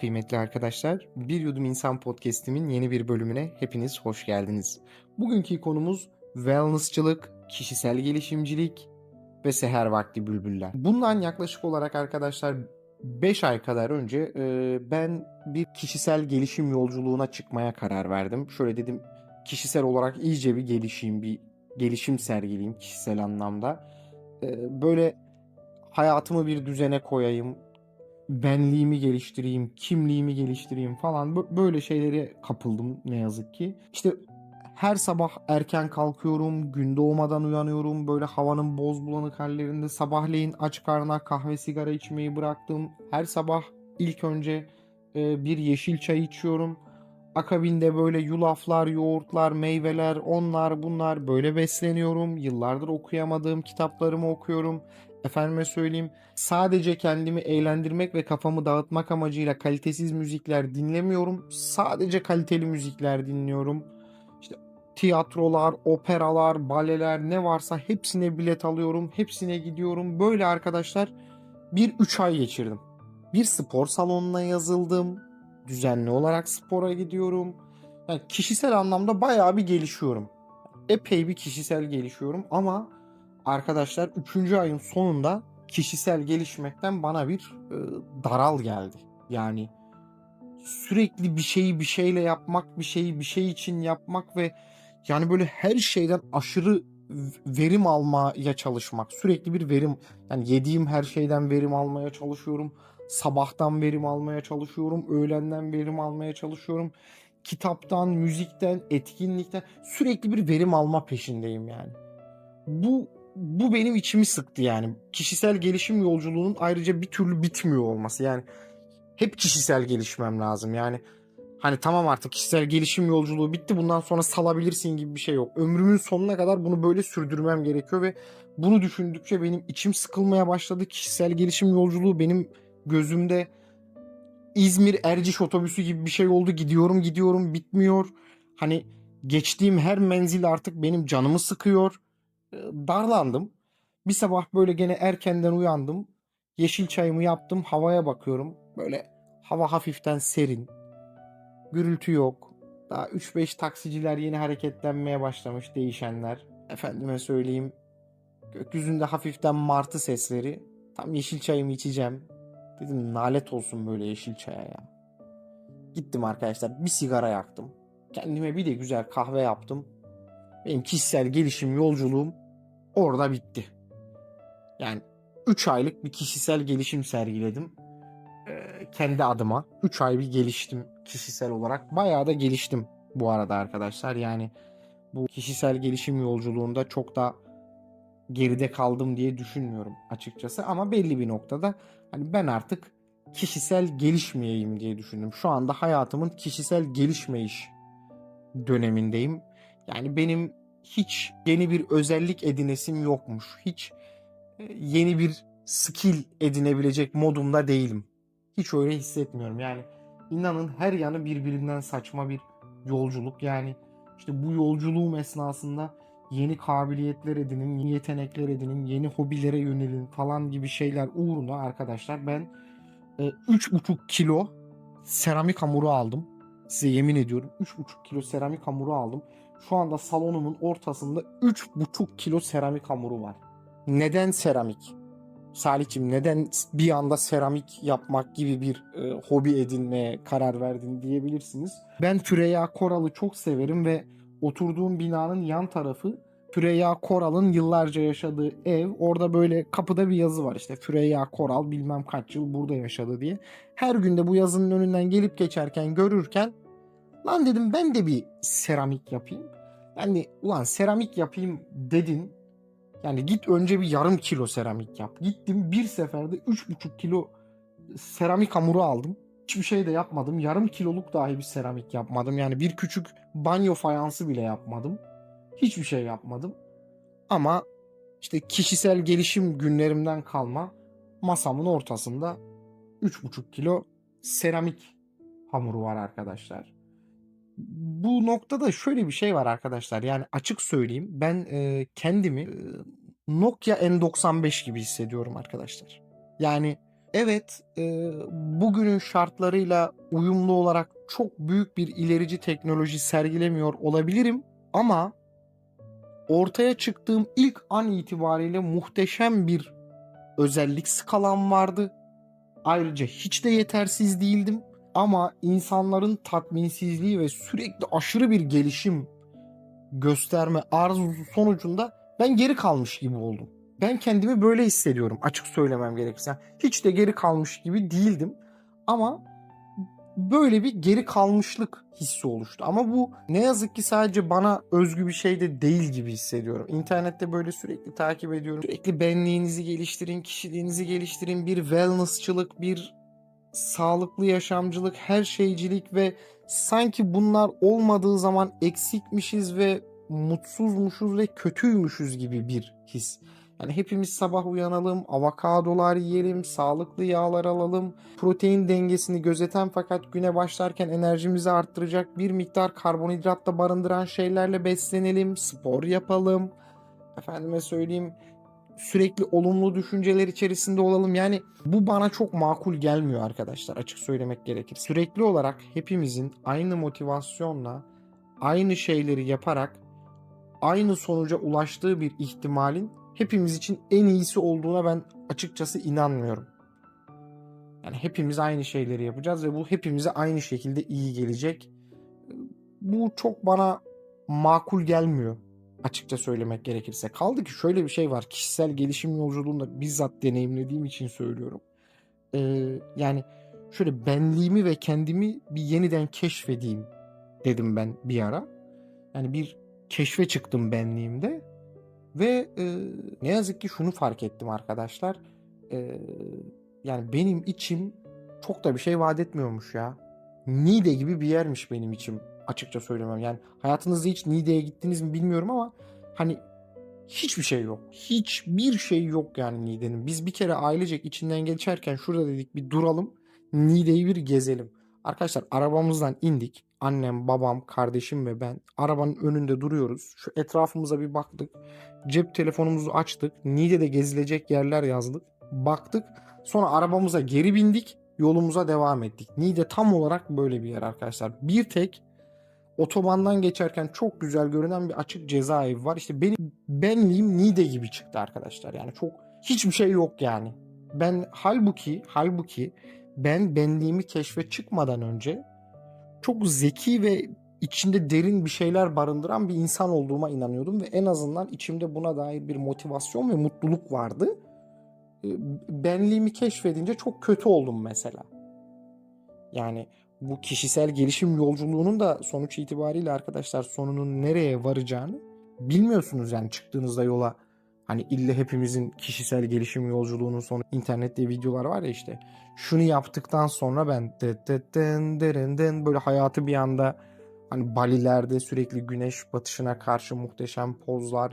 kıymetli arkadaşlar. Bir Yudum İnsan Podcast'imin yeni bir bölümüne hepiniz hoş geldiniz. Bugünkü konumuz wellnessçılık, kişisel gelişimcilik ve seher vakti bülbüller. Bundan yaklaşık olarak arkadaşlar 5 ay kadar önce e, ben bir kişisel gelişim yolculuğuna çıkmaya karar verdim. Şöyle dedim kişisel olarak iyice bir gelişeyim, bir gelişim sergileyim kişisel anlamda. E, böyle hayatımı bir düzene koyayım, benliğimi geliştireyim, kimliğimi geliştireyim falan Bö- böyle şeylere kapıldım ne yazık ki. İşte her sabah erken kalkıyorum, gün doğmadan uyanıyorum. Böyle havanın boz bulanık hallerinde sabahleyin aç karnına kahve sigara içmeyi bıraktım. Her sabah ilk önce e, bir yeşil çay içiyorum. Akabinde böyle yulaflar, yoğurtlar, meyveler, onlar bunlar böyle besleniyorum. Yıllardır okuyamadığım kitaplarımı okuyorum. Efendime söyleyeyim sadece kendimi eğlendirmek ve kafamı dağıtmak amacıyla kalitesiz müzikler dinlemiyorum. Sadece kaliteli müzikler dinliyorum. İşte tiyatrolar, operalar, baleler ne varsa hepsine bilet alıyorum. Hepsine gidiyorum. Böyle arkadaşlar bir 3 ay geçirdim. Bir spor salonuna yazıldım. Düzenli olarak spora gidiyorum. Yani kişisel anlamda bayağı bir gelişiyorum. Epey bir kişisel gelişiyorum ama arkadaşlar 3. ayın sonunda kişisel gelişmekten bana bir e, daral geldi. Yani sürekli bir şeyi bir şeyle yapmak, bir şeyi bir şey için yapmak ve yani böyle her şeyden aşırı verim almaya çalışmak. Sürekli bir verim yani yediğim her şeyden verim almaya çalışıyorum. Sabahtan verim almaya çalışıyorum. Öğlenden verim almaya çalışıyorum. Kitaptan, müzikten, etkinlikten sürekli bir verim alma peşindeyim yani. Bu bu benim içimi sıktı yani. Kişisel gelişim yolculuğunun ayrıca bir türlü bitmiyor olması. Yani hep kişisel gelişmem lazım. Yani hani tamam artık kişisel gelişim yolculuğu bitti. Bundan sonra salabilirsin gibi bir şey yok. Ömrümün sonuna kadar bunu böyle sürdürmem gerekiyor ve bunu düşündükçe benim içim sıkılmaya başladı. Kişisel gelişim yolculuğu benim gözümde İzmir Erciş otobüsü gibi bir şey oldu. Gidiyorum gidiyorum bitmiyor. Hani geçtiğim her menzil artık benim canımı sıkıyor. Darlandım. Bir sabah böyle gene erkenden uyandım. Yeşil çayımı yaptım. Havaya bakıyorum. Böyle hava hafiften serin. Gürültü yok. Daha 3-5 taksiciler yeni hareketlenmeye başlamış değişenler. Efendime söyleyeyim. Gökyüzünde hafiften martı sesleri. Tam yeşil çayımı içeceğim. Dedim nalet olsun böyle yeşil çaya ya. Gittim arkadaşlar bir sigara yaktım. Kendime bir de güzel kahve yaptım. Benim kişisel gelişim yolculuğum orada bitti. Yani 3 aylık bir kişisel gelişim sergiledim. Ee, kendi adıma 3 ay bir geliştim kişisel olarak. Bayağı da geliştim bu arada arkadaşlar. Yani bu kişisel gelişim yolculuğunda çok da geride kaldım diye düşünmüyorum açıkçası. Ama belli bir noktada hani ben artık kişisel gelişmeyeyim diye düşündüm. Şu anda hayatımın kişisel gelişmeyiş dönemindeyim. Yani benim hiç yeni bir özellik edinesim yokmuş. Hiç e, yeni bir skill edinebilecek modumda değilim. Hiç öyle hissetmiyorum. Yani inanın her yanı birbirinden saçma bir yolculuk. Yani işte bu yolculuğum esnasında yeni kabiliyetler edinin, yeni yetenekler edinin, yeni hobilere yönelin falan gibi şeyler uğruna arkadaşlar ben e, 3,5 kilo seramik hamuru aldım. Size yemin ediyorum 3,5 kilo seramik hamuru aldım. Şu anda salonumun ortasında 3,5 kilo seramik hamuru var. Neden seramik? Salih'cim neden bir anda seramik yapmak gibi bir e, hobi edinmeye karar verdin diyebilirsiniz. Ben Füreya Koral'ı çok severim ve oturduğum binanın yan tarafı Füreya Koral'ın yıllarca yaşadığı ev. Orada böyle kapıda bir yazı var işte Füreya Koral bilmem kaç yıl burada yaşadı diye. Her günde bu yazının önünden gelip geçerken görürken lan dedim ben de bir seramik yapayım. Yani ulan seramik yapayım dedin. Yani git önce bir yarım kilo seramik yap. Gittim bir seferde 3,5 kilo seramik hamuru aldım. Hiçbir şey de yapmadım. Yarım kiloluk dahi bir seramik yapmadım. Yani bir küçük banyo fayansı bile yapmadım. Hiçbir şey yapmadım. Ama işte kişisel gelişim günlerimden kalma masamın ortasında 3,5 kilo seramik hamuru var arkadaşlar. Bu noktada şöyle bir şey var arkadaşlar. Yani açık söyleyeyim ben e, kendimi e, Nokia N95 gibi hissediyorum arkadaşlar. Yani evet e, bugünün şartlarıyla uyumlu olarak çok büyük bir ilerici teknoloji sergilemiyor olabilirim ama ortaya çıktığım ilk an itibariyle muhteşem bir özellik skalam vardı. Ayrıca hiç de yetersiz değildim ama insanların tatminsizliği ve sürekli aşırı bir gelişim gösterme arzusu sonucunda ben geri kalmış gibi oldum. Ben kendimi böyle hissediyorum açık söylemem gerekirse. Hiç de geri kalmış gibi değildim ama böyle bir geri kalmışlık hissi oluştu. Ama bu ne yazık ki sadece bana özgü bir şey de değil gibi hissediyorum. İnternette böyle sürekli takip ediyorum. Sürekli benliğinizi geliştirin, kişiliğinizi geliştirin, bir wellnessçılık, bir sağlıklı yaşamcılık, her şeycilik ve sanki bunlar olmadığı zaman eksikmişiz ve mutsuzmuşuz ve kötüymüşüz gibi bir his. Yani hepimiz sabah uyanalım, avokadolar yiyelim, sağlıklı yağlar alalım, protein dengesini gözeten fakat güne başlarken enerjimizi arttıracak bir miktar karbonhidrat da barındıran şeylerle beslenelim, spor yapalım. Efendime söyleyeyim sürekli olumlu düşünceler içerisinde olalım. Yani bu bana çok makul gelmiyor arkadaşlar açık söylemek gerekir. Sürekli olarak hepimizin aynı motivasyonla aynı şeyleri yaparak aynı sonuca ulaştığı bir ihtimalin hepimiz için en iyisi olduğuna ben açıkçası inanmıyorum. Yani hepimiz aynı şeyleri yapacağız ve bu hepimize aynı şekilde iyi gelecek. Bu çok bana makul gelmiyor açıkça söylemek gerekirse. Kaldı ki şöyle bir şey var. Kişisel gelişim yolculuğunda bizzat deneyimlediğim için söylüyorum. Ee, yani şöyle benliğimi ve kendimi bir yeniden keşfedeyim dedim ben bir ara. Yani bir keşfe çıktım benliğimde ve e, ne yazık ki şunu fark ettim arkadaşlar. E, yani benim içim çok da bir şey vaat etmiyormuş ya. Nide gibi bir yermiş benim içim açıkça söylemem. Yani hayatınızda hiç Niğde'ye gittiniz mi bilmiyorum ama hani hiçbir şey yok. Hiçbir şey yok yani Niğde'nin. Biz bir kere ailecek içinden geçerken şurada dedik bir duralım. Niğde'yi bir gezelim. Arkadaşlar arabamızdan indik. Annem, babam, kardeşim ve ben arabanın önünde duruyoruz. Şu etrafımıza bir baktık. Cep telefonumuzu açtık. Niğde'de gezilecek yerler yazdık. Baktık. Sonra arabamıza geri bindik. Yolumuza devam ettik. Niğde tam olarak böyle bir yer arkadaşlar. Bir tek otobandan geçerken çok güzel görünen bir açık cezaevi var. İşte benim benliğim Niğde gibi çıktı arkadaşlar. Yani çok hiçbir şey yok yani. Ben halbuki halbuki ben benliğimi keşfe çıkmadan önce çok zeki ve içinde derin bir şeyler barındıran bir insan olduğuma inanıyordum ve en azından içimde buna dair bir motivasyon ve mutluluk vardı. Benliğimi keşfedince çok kötü oldum mesela. Yani bu kişisel gelişim yolculuğunun da sonuç itibariyle arkadaşlar sonunun nereye varacağını bilmiyorsunuz yani çıktığınızda yola. Hani ille hepimizin kişisel gelişim yolculuğunun sonu internette videolar var ya işte. Şunu yaptıktan sonra ben den böyle hayatı bir anda hani Bali'lerde sürekli güneş batışına karşı muhteşem pozlar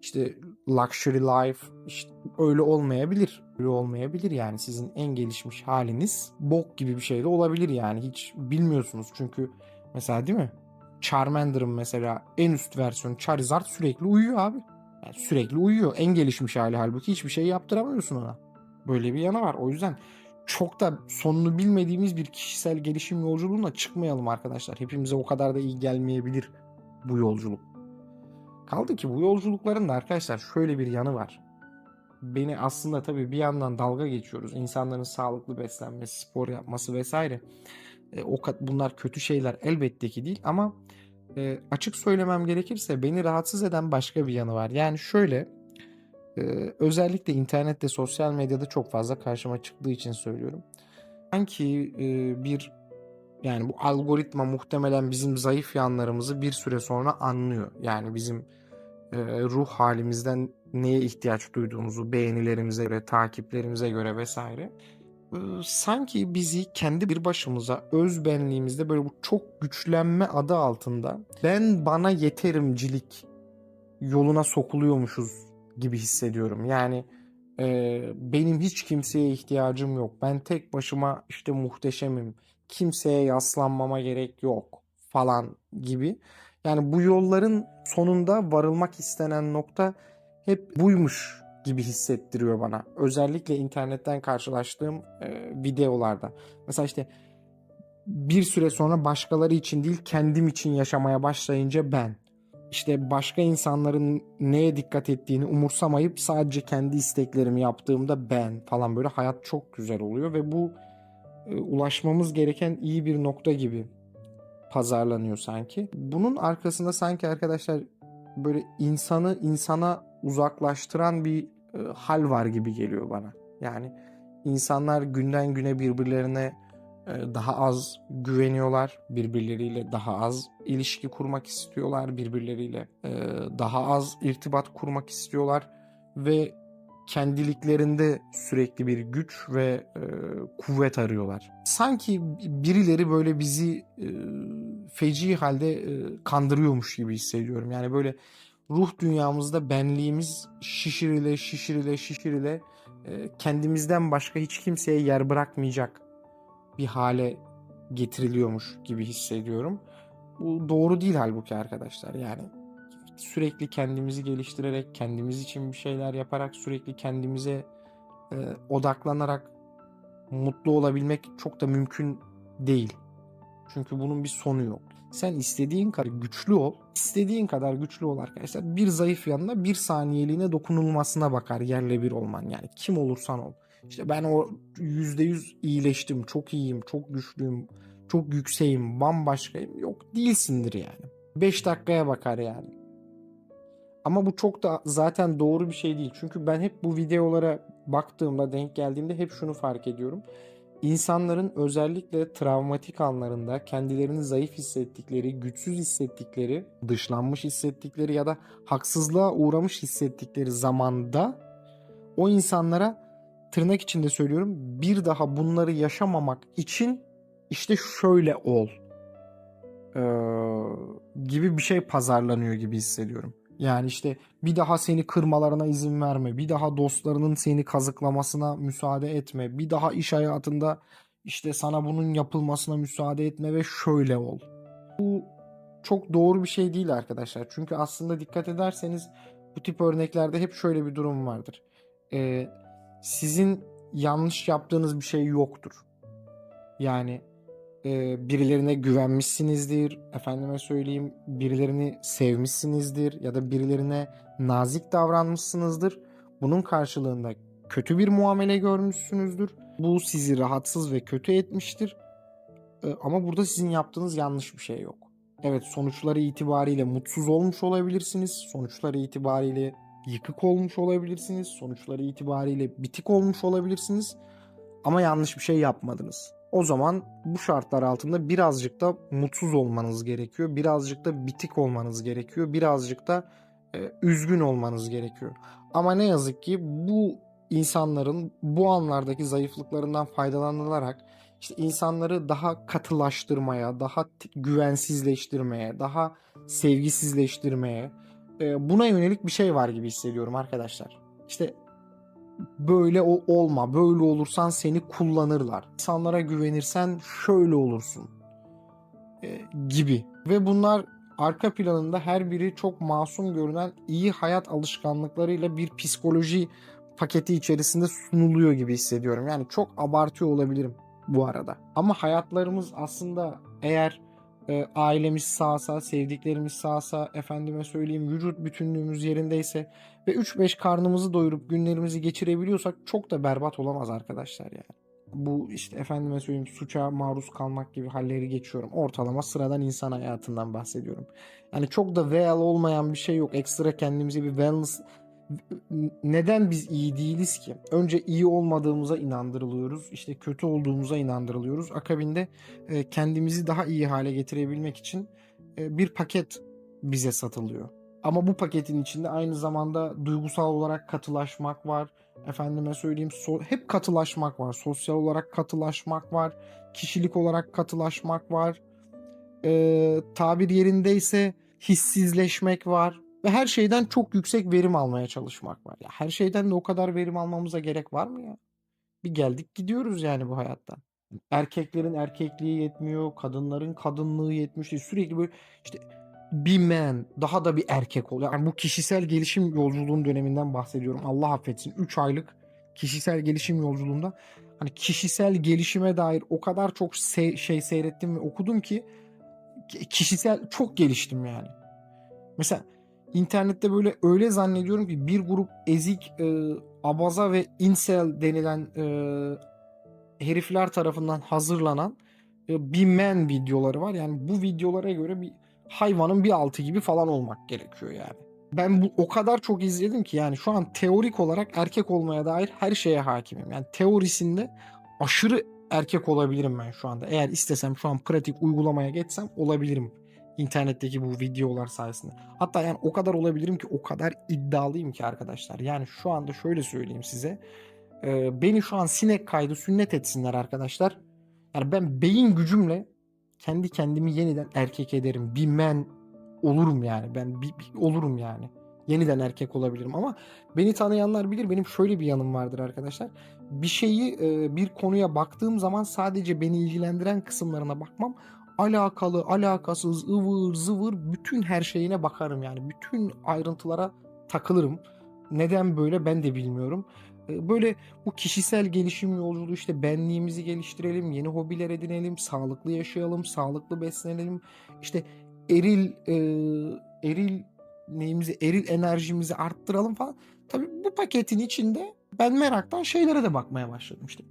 işte luxury life işte öyle olmayabilir. Öyle olmayabilir yani sizin en gelişmiş haliniz bok gibi bir şey de olabilir yani hiç bilmiyorsunuz çünkü mesela değil mi? Charmander'ın mesela en üst versiyonu Charizard sürekli uyuyor abi. Yani sürekli uyuyor. En gelişmiş hali halbuki hiçbir şey yaptıramıyorsun ona. Böyle bir yanı var. O yüzden çok da sonunu bilmediğimiz bir kişisel gelişim yolculuğuna çıkmayalım arkadaşlar. Hepimize o kadar da iyi gelmeyebilir bu yolculuk. Kaldı ki bu yolculukların da arkadaşlar şöyle bir yanı var. Beni aslında tabii bir yandan dalga geçiyoruz. İnsanların sağlıklı beslenmesi, spor yapması vesaire. E, o bunlar kötü şeyler elbette ki değil ama e, açık söylemem gerekirse beni rahatsız eden başka bir yanı var. Yani şöyle e, özellikle internette, sosyal medyada çok fazla karşıma çıktığı için söylüyorum. Sanki e, bir yani bu algoritma muhtemelen bizim zayıf yanlarımızı bir süre sonra anlıyor. Yani bizim e, ruh halimizden neye ihtiyaç duyduğumuzu beğenilerimize göre, takiplerimize göre vesaire. E, sanki bizi kendi bir başımıza öz benliğimizde böyle bu çok güçlenme adı altında ben bana yeterimcilik yoluna sokuluyormuşuz gibi hissediyorum. Yani e, benim hiç kimseye ihtiyacım yok. Ben tek başıma işte muhteşemim kimseye yaslanmama gerek yok falan gibi. Yani bu yolların sonunda varılmak istenen nokta hep buymuş gibi hissettiriyor bana. Özellikle internetten karşılaştığım e, videolarda. Mesela işte bir süre sonra başkaları için değil kendim için yaşamaya başlayınca ben işte başka insanların neye dikkat ettiğini umursamayıp sadece kendi isteklerimi yaptığımda ben falan böyle hayat çok güzel oluyor ve bu e, ulaşmamız gereken iyi bir nokta gibi pazarlanıyor sanki. Bunun arkasında sanki arkadaşlar böyle insanı insana uzaklaştıran bir e, hal var gibi geliyor bana. Yani insanlar günden güne birbirlerine daha az güveniyorlar, birbirleriyle daha az ilişki kurmak istiyorlar, birbirleriyle e, daha az irtibat kurmak istiyorlar ve kendiliklerinde sürekli bir güç ve e, kuvvet arıyorlar. Sanki birileri böyle bizi e, feci halde kandırıyormuş gibi hissediyorum. Yani böyle ruh dünyamızda benliğimiz şişirile şişirile şişirile kendimizden başka hiç kimseye yer bırakmayacak bir hale getiriliyormuş gibi hissediyorum. Bu doğru değil halbuki arkadaşlar. Yani sürekli kendimizi geliştirerek, kendimiz için bir şeyler yaparak, sürekli kendimize e, odaklanarak mutlu olabilmek çok da mümkün değil. Çünkü bunun bir sonu yok. Sen istediğin kadar güçlü ol, istediğin kadar güçlü ol arkadaşlar. Bir zayıf yanına bir saniyeliğine dokunulmasına bakar yerle bir olman. Yani kim olursan ol. İşte ben o %100 iyileştim, çok iyiyim, çok güçlüyüm, çok yükseğim, bambaşkayım. Yok değilsindir yani. 5 dakikaya bakar yani. Ama bu çok da zaten doğru bir şey değil. Çünkü ben hep bu videolara baktığımda, denk geldiğimde hep şunu fark ediyorum. İnsanların özellikle travmatik anlarında kendilerini zayıf hissettikleri, güçsüz hissettikleri, dışlanmış hissettikleri ya da haksızlığa uğramış hissettikleri zamanda o insanlara tırnak içinde söylüyorum bir daha bunları yaşamamak için işte şöyle ol ee, gibi bir şey pazarlanıyor gibi hissediyorum. Yani işte bir daha seni kırmalarına izin verme. Bir daha dostlarının seni kazıklamasına müsaade etme. Bir daha iş hayatında işte sana bunun yapılmasına müsaade etme ve şöyle ol. Bu çok doğru bir şey değil arkadaşlar. Çünkü aslında dikkat ederseniz bu tip örneklerde hep şöyle bir durum vardır. Ee, sizin yanlış yaptığınız bir şey yoktur. Yani e, birilerine güvenmişsinizdir, efendime söyleyeyim birilerini sevmişsinizdir ya da birilerine nazik davranmışsınızdır. Bunun karşılığında kötü bir muamele görmüşsünüzdür. Bu sizi rahatsız ve kötü etmiştir. E, ama burada sizin yaptığınız yanlış bir şey yok. Evet sonuçları itibariyle mutsuz olmuş olabilirsiniz. Sonuçları itibariyle yıkık olmuş olabilirsiniz. Sonuçları itibariyle bitik olmuş olabilirsiniz. Ama yanlış bir şey yapmadınız. O zaman bu şartlar altında birazcık da mutsuz olmanız gerekiyor. Birazcık da bitik olmanız gerekiyor. Birazcık da e, üzgün olmanız gerekiyor. Ama ne yazık ki bu insanların bu anlardaki zayıflıklarından faydalanılarak işte insanları daha katılaştırmaya, daha güvensizleştirmeye, daha sevgisizleştirmeye, e, buna yönelik bir şey var gibi hissediyorum arkadaşlar. İşte böyle o olma, böyle olursan seni kullanırlar. İnsanlara güvenirsen şöyle olursun e, gibi. Ve bunlar arka planında her biri çok masum görünen iyi hayat alışkanlıklarıyla bir psikoloji paketi içerisinde sunuluyor gibi hissediyorum. Yani çok abartıyor olabilirim bu arada. Ama hayatlarımız aslında eğer e, ailemiz sağsa, sevdiklerimiz sağsa, efendime söyleyeyim vücut bütünlüğümüz yerindeyse ve 3-5 karnımızı doyurup günlerimizi geçirebiliyorsak çok da berbat olamaz arkadaşlar yani. Bu işte efendime söyleyeyim suça maruz kalmak gibi halleri geçiyorum. Ortalama sıradan insan hayatından bahsediyorum. Yani çok da real olmayan bir şey yok. Ekstra kendimize bir wellness neden biz iyi değiliz ki? Önce iyi olmadığımıza inandırılıyoruz. İşte kötü olduğumuza inandırılıyoruz. Akabinde e, kendimizi daha iyi hale getirebilmek için e, bir paket bize satılıyor. Ama bu paketin içinde aynı zamanda duygusal olarak katılaşmak var. Efendime söyleyeyim so hep katılaşmak var. Sosyal olarak katılaşmak var. Kişilik olarak katılaşmak var. E, tabir yerindeyse hissizleşmek var ve her şeyden çok yüksek verim almaya çalışmak var. Ya her şeyden de o kadar verim almamıza gerek var mı ya? Bir geldik gidiyoruz yani bu hayattan. Erkeklerin erkekliği yetmiyor, kadınların kadınlığı yetmiş. Sürekli böyle işte bir man, daha da bir erkek ol. Yani bu kişisel gelişim yolculuğun döneminden bahsediyorum. Allah affetsin. 3 aylık kişisel gelişim yolculuğunda hani kişisel gelişime dair o kadar çok se- şey seyrettim ve okudum ki- kişisel çok geliştim yani. Mesela internette böyle öyle zannediyorum ki bir grup ezik e, abaza ve incel denilen e, herifler tarafından hazırlanan e, bir men videoları var. Yani bu videolara göre bir hayvanın bir altı gibi falan olmak gerekiyor yani. Ben bu o kadar çok izledim ki yani şu an teorik olarak erkek olmaya dair her şeye hakimim. Yani teorisinde aşırı erkek olabilirim ben şu anda. Eğer istesem şu an pratik uygulamaya geçsem olabilirim. İnternetteki bu videolar sayesinde. Hatta yani o kadar olabilirim ki o kadar iddialıyım ki arkadaşlar. Yani şu anda şöyle söyleyeyim size. Ee, beni şu an sinek kaydı sünnet etsinler arkadaşlar. Yani ben beyin gücümle kendi kendimi yeniden erkek ederim. Bir men olurum yani. Ben bir, bir olurum yani. Yeniden erkek olabilirim ama beni tanıyanlar bilir benim şöyle bir yanım vardır arkadaşlar. Bir şeyi e, bir konuya baktığım zaman sadece beni ilgilendiren kısımlarına bakmam. Alakalı, alakasız, ıvır, zıvır bütün her şeyine bakarım yani. Bütün ayrıntılara takılırım. Neden böyle ben de bilmiyorum. E, Böyle bu kişisel gelişim yolculuğu işte benliğimizi geliştirelim, yeni hobiler edinelim, sağlıklı yaşayalım, sağlıklı beslenelim. İşte eril e, eril neyimizi, eril enerjimizi arttıralım falan. Tabii bu paketin içinde ben meraktan şeylere de bakmaya başladım işte.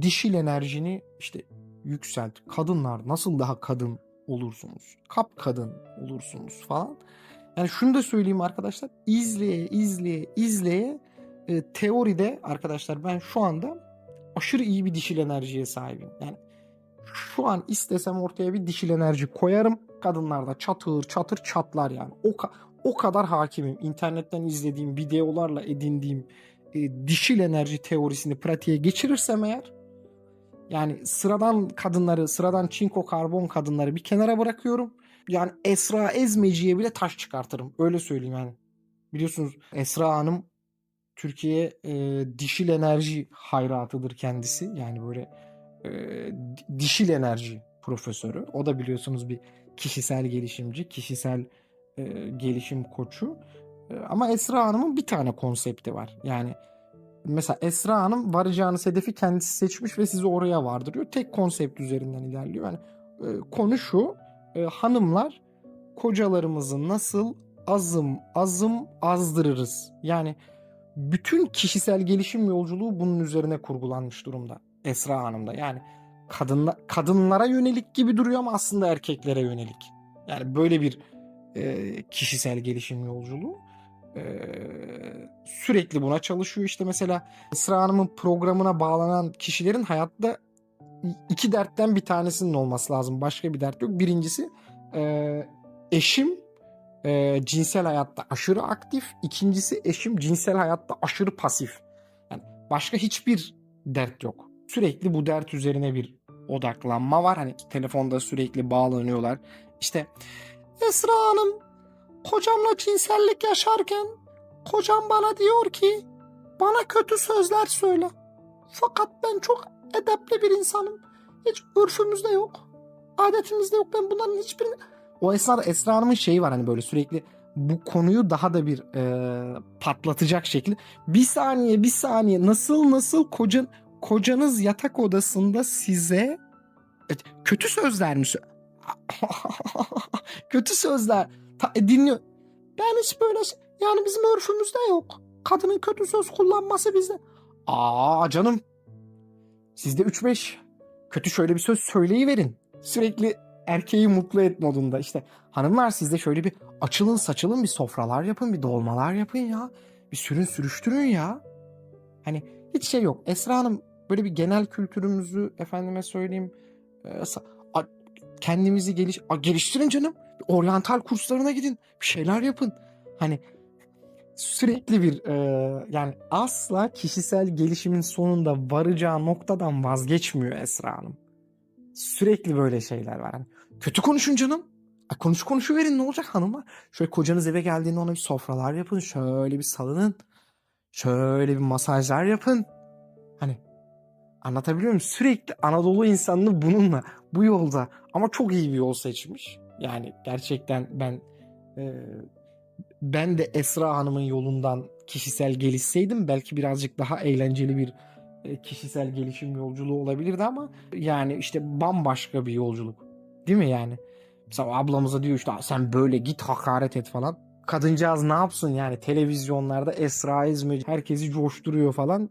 Dişil enerjini işte yükselt. Kadınlar nasıl daha kadın olursunuz? Kap kadın olursunuz falan. Yani şunu da söyleyeyim arkadaşlar. İzleye izleye izleye e, teoride arkadaşlar ben şu anda aşırı iyi bir dişil enerjiye sahibim. Yani şu an istesem ortaya bir dişil enerji koyarım. Kadınlar da çatır çatır çatlar yani. O, ka- o kadar hakimim. İnternetten izlediğim videolarla edindiğim e, dişil enerji teorisini pratiğe geçirirsem eğer yani sıradan kadınları, sıradan çinko karbon kadınları bir kenara bırakıyorum. Yani Esra Ezmeci'ye bile taş çıkartırım. Öyle söyleyeyim yani. Biliyorsunuz Esra Hanım Türkiye e, dişil enerji hayratıdır kendisi. Yani böyle e, di- dişil enerji profesörü. O da biliyorsunuz bir kişisel gelişimci, kişisel e, gelişim koçu. E, ama Esra Hanım'ın bir tane konsepti var. Yani mesela Esra Hanım varacağınız hedefi kendisi seçmiş ve sizi oraya vardırıyor. Tek konsept üzerinden ilerliyor. Yani e, konu şu. e, hanımlar kocalarımızı nasıl azım azım azdırırız. Yani bütün kişisel gelişim yolculuğu bunun üzerine kurgulanmış durumda Esra Hanım'da. Yani kadınla, kadınlara yönelik gibi duruyor ama aslında erkeklere yönelik. Yani böyle bir e, kişisel gelişim yolculuğu. E, sürekli buna çalışıyor. İşte mesela Esra Hanım'ın programına bağlanan kişilerin hayatta iki dertten bir tanesinin olması lazım. Başka bir dert yok. Birincisi e, eşim e, cinsel hayatta aşırı aktif. İkincisi eşim cinsel hayatta aşırı pasif. Yani başka hiçbir dert yok. Sürekli bu dert üzerine bir odaklanma var. Hani telefonda sürekli bağlanıyorlar. İşte Esra Hanım kocamla cinsellik yaşarken kocam bana diyor ki bana kötü sözler söyle. Fakat ben çok edepli bir insanım. Hiç örfümüzde yok. Adetimizde yok. Ben bunların hiçbirini o esnada Esra Hanım'ın şeyi var hani böyle sürekli bu konuyu daha da bir e, patlatacak şekilde. Bir saniye bir saniye nasıl nasıl kocan kocanız yatak odasında size kötü sözler mi kötü sözler Ta- e, dinliyor. Ben hiç böyle şey- yani bizim örfümüzde yok. Kadının kötü söz kullanması bizde. Aa canım. Sizde 3-5 kötü şöyle bir söz söyleyiverin. Sürekli erkeği mutlu et modunda. İşte hanımlar siz de şöyle bir açılın saçılın bir sofralar yapın bir dolmalar yapın ya. Bir sürün sürüştürün ya. Hani hiç şey yok. Esra Hanım böyle bir genel kültürümüzü efendime söyleyeyim e, kendimizi geliş geliştirin canım. Oryantal kurslarına gidin. Bir şeyler yapın. Hani sürekli bir e, yani asla kişisel gelişimin sonunda varacağı noktadan vazgeçmiyor Esra Hanım. Sürekli böyle şeyler var. Hani kötü konuşun canım. Ay konuş konuşu verin ne olacak hanıma? Şöyle kocanız eve geldiğinde ona bir sofralar yapın. Şöyle bir salının. Şöyle bir masajlar yapın. Hani anlatabiliyor muyum? Sürekli Anadolu insanını bununla bu yolda ama çok iyi bir yol seçmiş. Yani gerçekten ben e, ben de Esra Hanım'ın yolundan kişisel gelişseydim belki birazcık daha eğlenceli bir e, kişisel gelişim yolculuğu olabilirdi ama yani işte bambaşka bir yolculuk. Değil mi yani? Mesela ablamıza diyor işte sen böyle git hakaret et falan. Kadıncağız ne yapsın yani televizyonlarda Esra İzmir herkesi coşturuyor falan.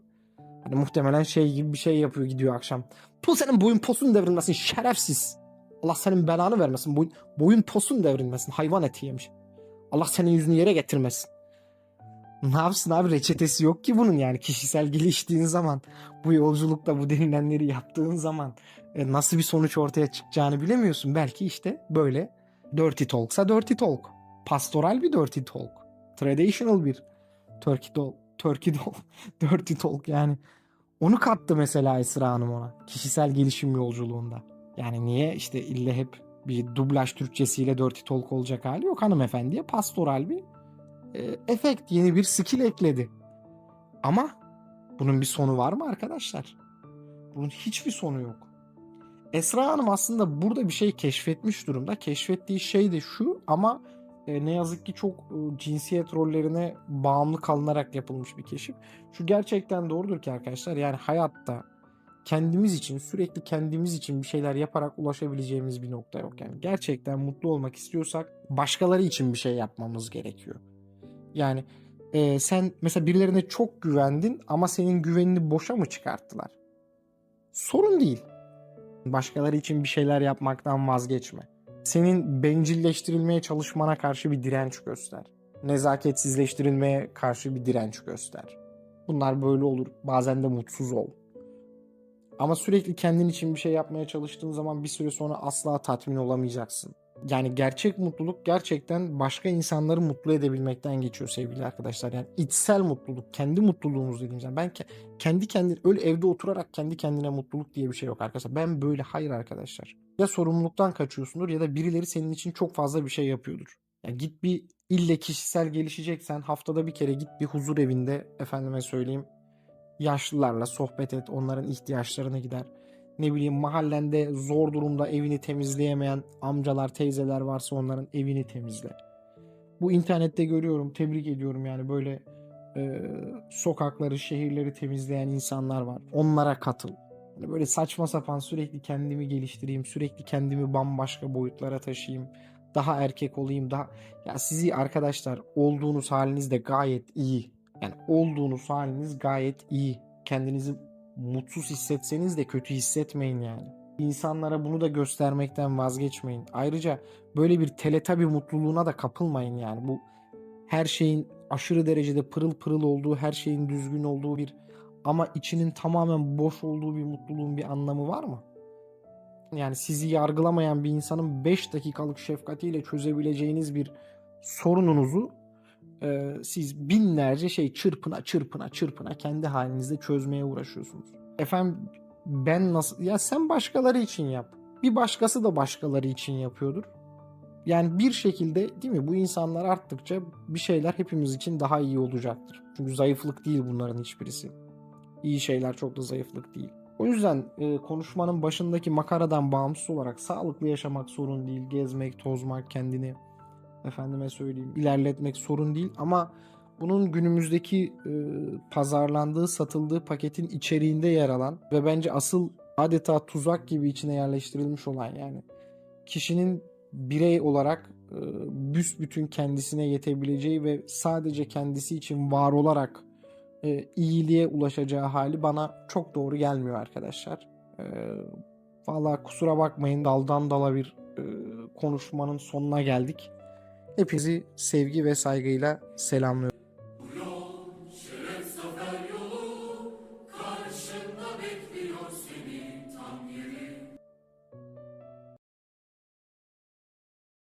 Hani muhtemelen şey gibi bir şey yapıyor gidiyor akşam. Tu senin boyun posun devrilmesin şerefsiz. Allah senin belanı vermesin. Boyun, boyun posun devrilmesin. Hayvan eti yemiş. Allah senin yüzünü yere getirmesin. Ne yapsın abi reçetesi yok ki bunun yani kişisel geliştiğin zaman bu yolculukta bu denilenleri yaptığın zaman e, nasıl bir sonuç ortaya çıkacağını bilemiyorsun. Belki işte böyle dirty talksa dirty talk. Pastoral bir dirty talk. Traditional bir turkey talk. Turkey talk. dirty talk yani. Onu kattı mesela Esra Hanım ona. Kişisel gelişim yolculuğunda. Yani niye işte ille hep bir dublaj Türkçesiyle dirty talk olacak hali yok hanımefendiye. Pastoral bir e, efekt, yeni bir skill ekledi. Ama bunun bir sonu var mı arkadaşlar? Bunun hiçbir sonu yok. Esra Hanım aslında burada bir şey keşfetmiş durumda. Keşfettiği şey de şu ama e, ne yazık ki çok e, cinsiyet rollerine bağımlı kalınarak yapılmış bir keşif. Şu gerçekten doğrudur ki arkadaşlar yani hayatta kendimiz için sürekli kendimiz için bir şeyler yaparak ulaşabileceğimiz bir nokta yok. Yani gerçekten mutlu olmak istiyorsak başkaları için bir şey yapmamız gerekiyor. Yani e, sen mesela birilerine çok güvendin ama senin güvenini boşa mı çıkarttılar? Sorun değil. Başkaları için bir şeyler yapmaktan vazgeçme. Senin bencilleştirilmeye çalışmana karşı bir direnç göster. Nezaketsizleştirilmeye karşı bir direnç göster. Bunlar böyle olur. Bazen de mutsuz ol. Ama sürekli kendin için bir şey yapmaya çalıştığın zaman bir süre sonra asla tatmin olamayacaksın. Yani gerçek mutluluk gerçekten başka insanları mutlu edebilmekten geçiyor sevgili arkadaşlar. Yani içsel mutluluk, kendi mutluluğumuz dediğim zaman ben ke- kendi kendine öyle evde oturarak kendi kendine mutluluk diye bir şey yok arkadaşlar. Ben böyle hayır arkadaşlar. Ya sorumluluktan kaçıyorsundur ya da birileri senin için çok fazla bir şey yapıyordur. Ya git bir ille kişisel gelişeceksen haftada bir kere git bir huzur evinde efendime söyleyeyim yaşlılarla sohbet et, onların ihtiyaçlarına gider. Ne bileyim mahallende zor durumda evini temizleyemeyen amcalar, teyzeler varsa onların evini temizle. Bu internette görüyorum, tebrik ediyorum yani böyle e, sokakları, şehirleri temizleyen insanlar var. Onlara katıl. Hani böyle saçma sapan sürekli kendimi geliştireyim, sürekli kendimi bambaşka boyutlara taşıyayım. Daha erkek olayım, daha ya sizi arkadaşlar olduğunuz haliniz de gayet iyi. Yani olduğunuz haliniz gayet iyi. Kendinizi mutsuz hissetseniz de kötü hissetmeyin yani. İnsanlara bunu da göstermekten vazgeçmeyin. Ayrıca böyle bir teletabi mutluluğuna da kapılmayın yani. Bu her şeyin aşırı derecede pırıl pırıl olduğu, her şeyin düzgün olduğu bir ama içinin tamamen boş olduğu bir mutluluğun bir anlamı var mı? Yani sizi yargılamayan bir insanın 5 dakikalık şefkatiyle çözebileceğiniz bir sorununuzu siz binlerce şey çırpına çırpına çırpına kendi halinizde çözmeye uğraşıyorsunuz. Efendim ben nasıl ya sen başkaları için yap. Bir başkası da başkaları için yapıyordur. Yani bir şekilde değil mi bu insanlar arttıkça bir şeyler hepimiz için daha iyi olacaktır. Çünkü zayıflık değil bunların hiçbirisi. İyi şeyler çok da zayıflık değil. O yüzden e, konuşmanın başındaki makaradan bağımsız olarak sağlıklı yaşamak sorun değil. Gezmek, tozmak, kendini efendime söyleyeyim ilerletmek sorun değil ama bunun günümüzdeki e, pazarlandığı, satıldığı paketin içeriğinde yer alan ve bence asıl adeta tuzak gibi içine yerleştirilmiş olan yani kişinin birey olarak e, büsbütün kendisine yetebileceği ve sadece kendisi için var olarak e, iyiliğe ulaşacağı hali bana çok doğru gelmiyor arkadaşlar. E, Valla kusura bakmayın daldan dala bir e, konuşmanın sonuna geldik. Hepinizi sevgi ve saygıyla selamlıyorum.